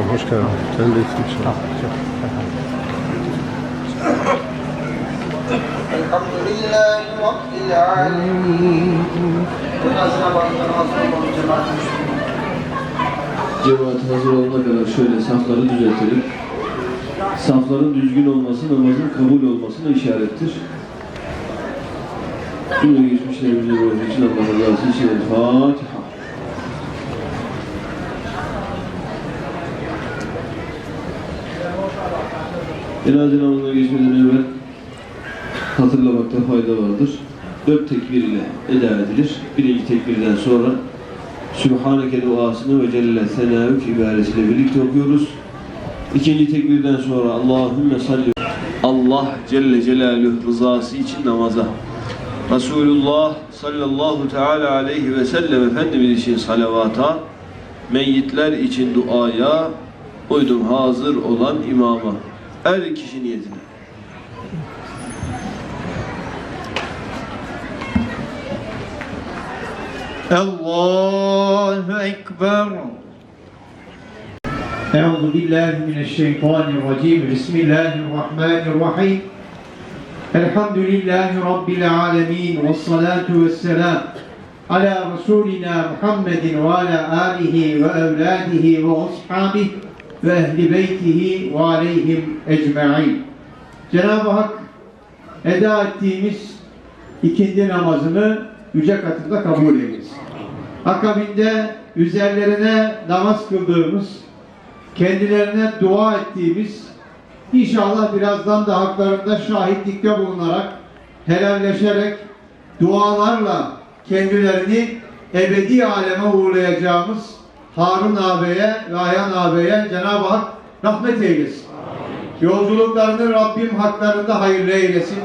hocam, hoş geldin. Sen de iyisin inşallah. Elhamdülillahi Rabbil alemin. Cemaat hazır olana kadar şöyle safları düzeltelim. Safların düzgün olması namazın kabul olmasına işarettir. Tüm geçmişlerimize ruhu için Allah'a razı için. Fatiha. Cenaze namazına geçmeden evvel hatırlamakta fayda vardır. Dört tekbir ile eda edilir. Birinci tekbirden sonra Sübhaneke duasını ve Celle Senâük ibaresiyle birlikte okuyoruz. İkinci tekbirden sonra Allahümme salli Allah Celle Celaluhu rızası için namaza Resulullah sallallahu teala aleyhi ve sellem Efendimiz için salavata meyyitler için duaya uydum hazır olan imama her kişi niyetine. Allahu Ekber. Euzu billahi mineşşeytanirracim. Bismillahirrahmanirrahim. Elhamdülillahi rabbil alamin ve salatu vesselam ala rasulina Muhammedin ve ala alihi ve evladihi ve ashabihi ve ehli beytihi ve aleyhim ecma'in. Cenab-ı Hak eda ettiğimiz ikindi namazını yüce katında kabul ediniz. Akabinde üzerlerine namaz kıldığımız, kendilerine dua ettiğimiz, inşallah birazdan da haklarında şahitlikte bulunarak, helalleşerek, dualarla kendilerini ebedi aleme uğurlayacağımız Harun ağabeye ve Ayhan ağabeye Cenab-ı Hak rahmet eylesin. Yolculuklarını Rabbim haklarında hayırlı eylesin.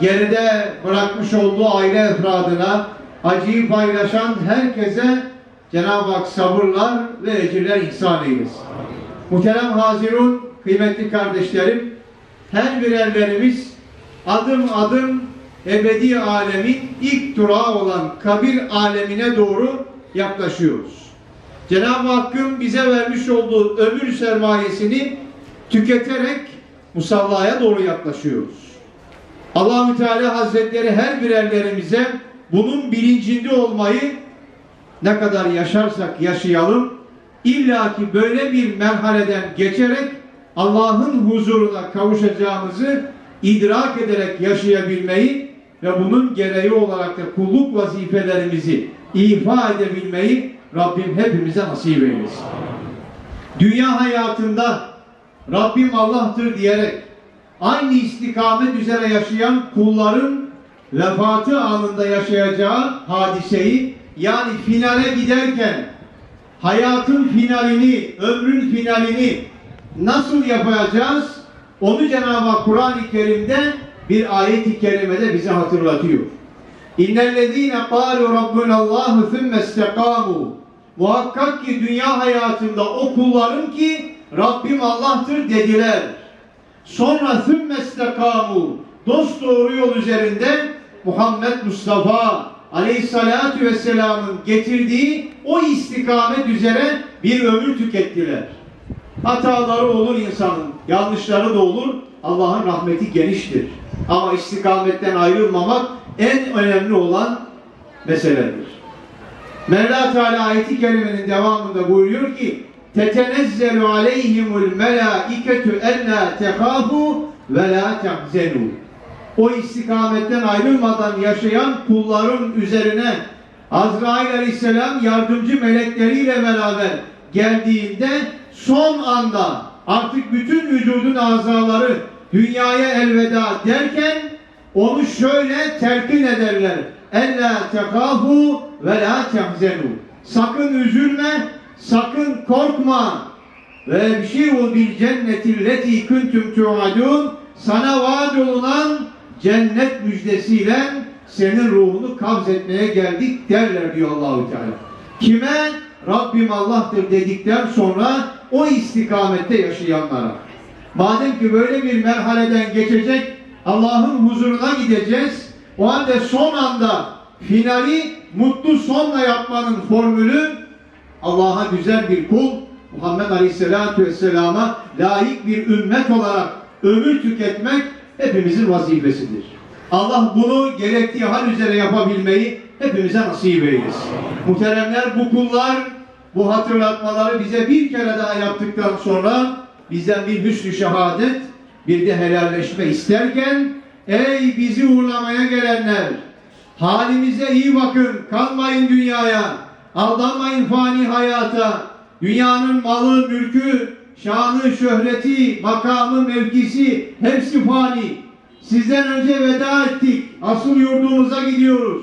Geride bırakmış olduğu aile efradına acıyı paylaşan herkese Cenab-ı Hak sabırlar ve ecirler ihsan eylesin. Muhterem Hazirun, kıymetli kardeşlerim, her birerlerimiz adım adım ebedi alemin ilk durağı olan kabir alemine doğru yaklaşıyoruz. Cenab-ı Hakk'ın bize vermiş olduğu ömür sermayesini tüketerek musallaya doğru yaklaşıyoruz. Allahü Teala Hazretleri her birerlerimize bunun bilincinde olmayı ne kadar yaşarsak yaşayalım illaki böyle bir merhaleden geçerek Allah'ın huzuruna kavuşacağımızı idrak ederek yaşayabilmeyi ve bunun gereği olarak da kulluk vazifelerimizi ifa edebilmeyi Rabbim hepimize nasip eylesin. Dünya hayatında Rabbim Allah'tır diyerek aynı istikamet üzere yaşayan kulların vefatı anında yaşayacağı hadiseyi yani finale giderken hayatın finalini, ömrün finalini nasıl yapacağız? Onu Cenab-ı Hak Kur'an-ı Kerim'de bir ayet-i kerimede bize hatırlatıyor. İnnellezîne qâlu rabbunallâhu thumma istekâmû Muhakkak ki dünya hayatında o kulların ki Rabbim Allah'tır dediler. Sonra thumma istekâmû dost doğru yol üzerinde Muhammed Mustafa Aleyhisselatü Vesselam'ın getirdiği o istikamet üzere bir ömür tükettiler. Hataları olur insanın, yanlışları da olur. Allah'ın rahmeti geniştir. Ama istikametten ayrılmamak en önemli olan meseledir. Mevla Teala ayeti kerimenin devamında buyuruyor ki tetenezzelu aleyhimul melâiketu ennâ tehâfu ve lâ tehzenû o istikametten ayrılmadan yaşayan kulların üzerine Azrail Aleyhisselam yardımcı melekleriyle beraber geldiğinde son anda artık bütün vücudun azaları dünyaya elveda derken onu şöyle telkin ederler. Ella tekafu ve la tehzenu. Sakın üzülme, sakın korkma. Ve o bil cenneti leti kuntum tuadun. Sana vaat olunan cennet müjdesiyle senin ruhunu kabz etmeye geldik derler diyor Allahu Teala. Kime? Rabbim Allah'tır dedikten sonra o istikamette yaşayanlara. Madem ki böyle bir merhaleden geçecek, Allah'ın huzuruna gideceğiz. O halde son anda finali mutlu sonla yapmanın formülü Allah'a güzel bir kul, Muhammed Aleyhisselatü Vesselam'a layık bir ümmet olarak ömür tüketmek hepimizin vazifesidir. Allah bunu gerektiği hal üzere yapabilmeyi hepimize nasip eylesin. Muhteremler bu kullar bu hatırlatmaları bize bir kere daha yaptıktan sonra bizden bir hüsnü şehadet bir de helalleşme isterken ey bizi uğurlamaya gelenler halimize iyi bakın kalmayın dünyaya aldanmayın fani hayata dünyanın malı mülkü şanı şöhreti makamı mevkisi hepsi fani sizden önce veda ettik asıl yurdumuza gidiyoruz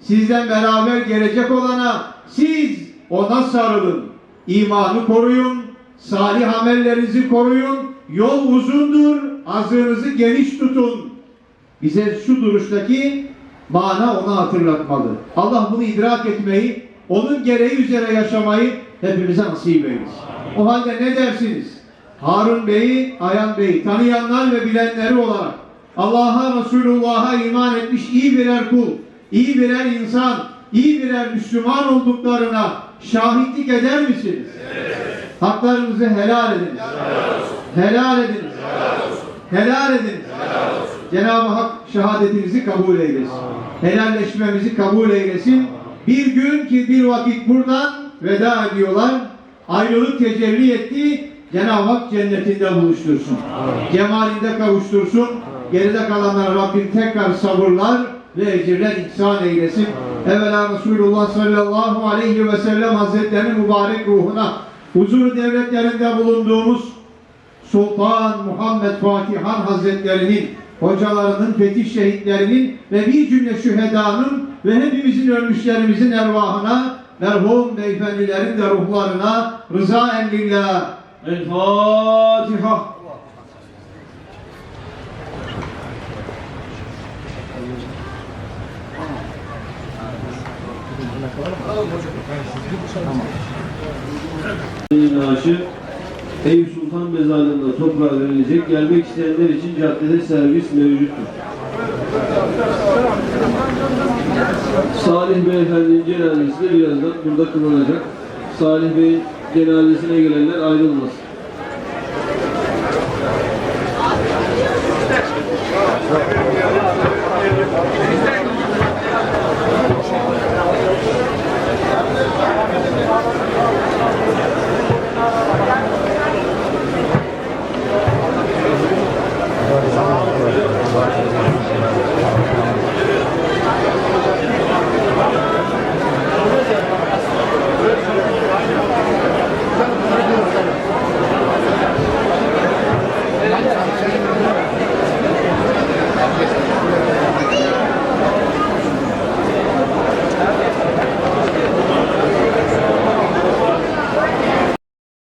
sizden beraber gelecek olana siz ona sarılın. İmanı koruyun, salih amellerinizi koruyun. Yol uzundur, azığınızı geniş tutun. Bize şu duruştaki mana onu hatırlatmalı. Allah bunu idrak etmeyi, onun gereği üzere yaşamayı hepimize nasip eylesin. O halde ne dersiniz? Harun Bey'i, Ayan Bey'i tanıyanlar ve bilenleri olarak Allah'a, Resulullah'a iman etmiş iyi birer kul, iyi birer insan, iyi birer Müslüman olduklarına şahitlik eder misiniz? Haklarınızı helal ediniz. Helal ediniz. Helal ediniz. Cenab-ı Hak şehadetinizi kabul eylesin. Helalleşmemizi kabul eylesin. Bir gün ki bir vakit buradan veda ediyorlar. Ayrılık tecelli etti. Cenab-ı Hak cennetinde buluştursun. Cemalinde kavuştursun. Geride kalanlara Rabbim tekrar sabırlar ve ecirler ihsan eylesin. Evvela Resulullah sallallahu aleyhi ve sellem Hazretlerinin mübarek ruhuna huzur devletlerinde bulunduğumuz Sultan Muhammed Fatih Han Hazretlerinin, hocalarının, fetih şehitlerinin ve bir cümle şühedanın ve hepimizin ölmüşlerimizin ervahına, merhum beyefendilerin de ruhlarına rıza emrillah. El Fatiha. naaşı Eyüp Sultan Mezarlığı'nda toprağa verilecek. Gelmek isteyenler için caddede servis mevcuttur. Salih Beyefendi'nin cenazesi de birazdan burada kılınacak. Salih Bey'in cenazesine gelenler ayrılmasın.